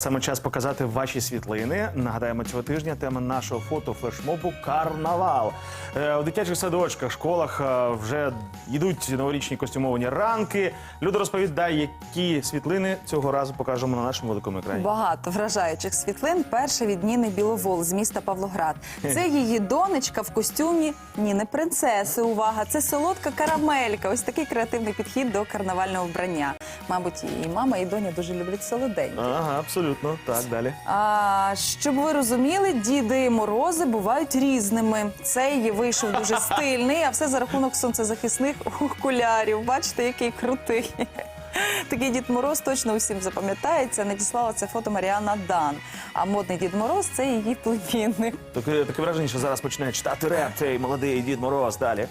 Саме час показати ваші світлини. Нагадаємо, цього тижня тема нашого фото флешмобу карнавал. Е, У дитячих садочках, школах е, вже йдуть новорічні костюмовані ранки. Люда розповідає, які світлини цього разу покажемо на нашому великому екрані. Багато вражаючих світлин. Перша від Ніни Біловол з міста Павлоград. Це її донечка в костюмі Ніни принцеси. Увага! Це солодка карамелька. Ось такий креативний підхід до карнавального вбрання. Мабуть, і мама, і доня дуже люблять солоденькі. Ага, абсолютно. Так, далі. А щоб ви розуміли, діди морози бувають різними. Цей вийшов дуже стильний, а все за рахунок сонцезахисних окулярів. Бачите, який крутий. Такий Дід Мороз точно усім запам'ятається. Надіслала це фото Маріана Дан. А модний Дід Мороз це її племінник. Таке, таке враження, що зараз починає читати реп, цей молодий Дід Мороз. Далі.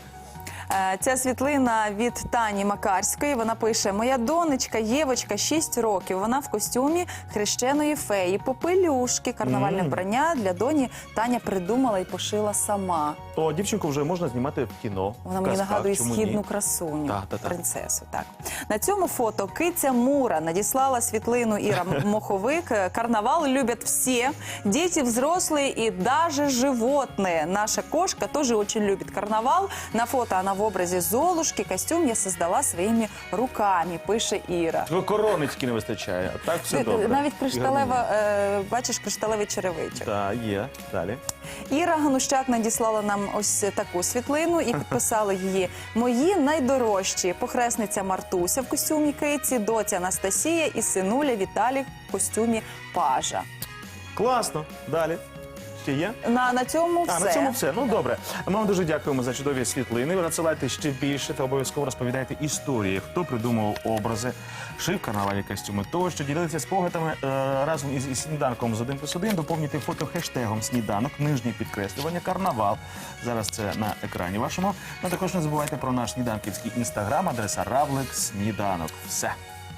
Е, Ця світлина від Тані Макарської. Вона пише: Моя донечка Євочка 6 років. Вона в костюмі хрещеної феї, попелюшки, карнавальне вбрання для доні Таня придумала і пошила сама. О, дівчинку вже можна знімати в кіно. Вона в мені казках, нагадує чому східну красуню, Так, так, так. принцесу. Так на цьому фото киця Мура надіслала світлину Іра Моховик. Карнавал люблять всі, діти, взрослые и даже животные. Наша кошка тоже очень любит карнавал. На фото она в образе Золушки. Костюм я создала своими руками. Пише Іра. Тільки Корони не вистачає, а так все добре. Навіть кришталева, е, бачиш, кришталевий черевичок. Так, є. Далі. Іра Ганущак надіслала нам ось таку світлину і підписала її. Мої найдорожчі похресниця Мартуся в костюмі киці, доця Анастасія і синуля Віталій в костюмі пажа. Класно. Далі. Ще є? На, на цьому все. А, на цьому все. Ну добре. Ми вам дуже дякуємо за чудові світлини. Ви надсилайте ще більше та обов'язково розповідайте історії, хто придумав образи, шив карнавальні костюми. Тощо ділилися спогадами е, разом із, із сніданком з 1 плюс 1. Доповнюйте фото хештегом сніданок, нижнє підкреслювання, карнавал. Зараз це на екрані вашому. Ну також не забувайте про наш сніданківський інстаграм, адреса Равлик Сніданок. Все.